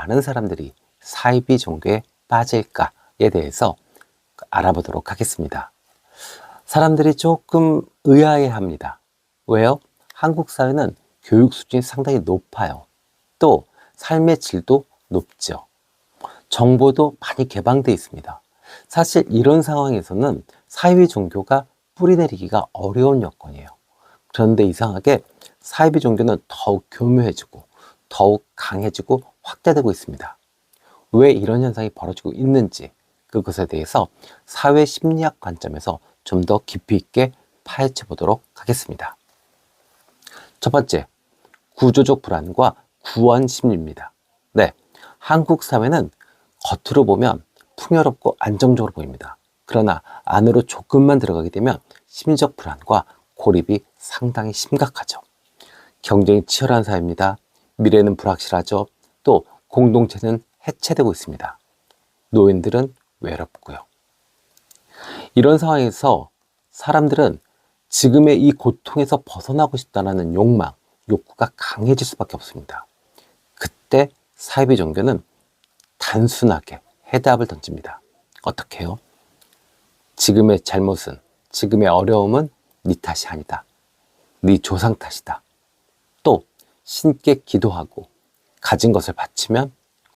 많은 사람들이 사이비 종교에 빠질까에 대해서 알아보도록 하겠습니다. 사람들이 조금 의아해 합니다. 왜요? 한국 사회는 교육 수준이 상당히 높아요. 또 삶의 질도 높죠. 정보도 많이 개방되어 있습니다. 사실 이런 상황에서는 사이비 종교가 뿌리내리기가 어려운 여건이에요. 그런데 이상하게 사이비 종교는 더욱 교묘해지고 더욱 강해지고 확대되고 있습니다. 왜 이런 현상이 벌어지고 있는지 그것에 대해서 사회 심리학 관점에서 좀 더 깊이 있게 파헤쳐 보도록 하겠습니다. 첫 번째, 구조적 불안과 구원 심리입니다. 네, 한국 사회는 겉으로 보면 풍요롭고 안정적으로 보입니다. 그러나 안으로 조금만 들어가게 되면 심리적 불안과 고립이 상당히 심각하죠. 경쟁이 치열한 사회입니다. 미래는 불확실하죠. 또 공동체는 해체되고 있습니다. 노인들은 외롭고요. 이런 상황에서 사람들은 지금의 이 고통에서 벗어나고 싶다는 욕망, 욕구가 강해질 수밖에 없습니다. 그때 사이비 종교는 단순하게 해답을 던집니다. 어떻게 해요? 지금의 잘못은, 지금의 어려움은 네 탓이 아니다. 네 조상 탓이다. 또 신께 기도하고 가진 것을 바치면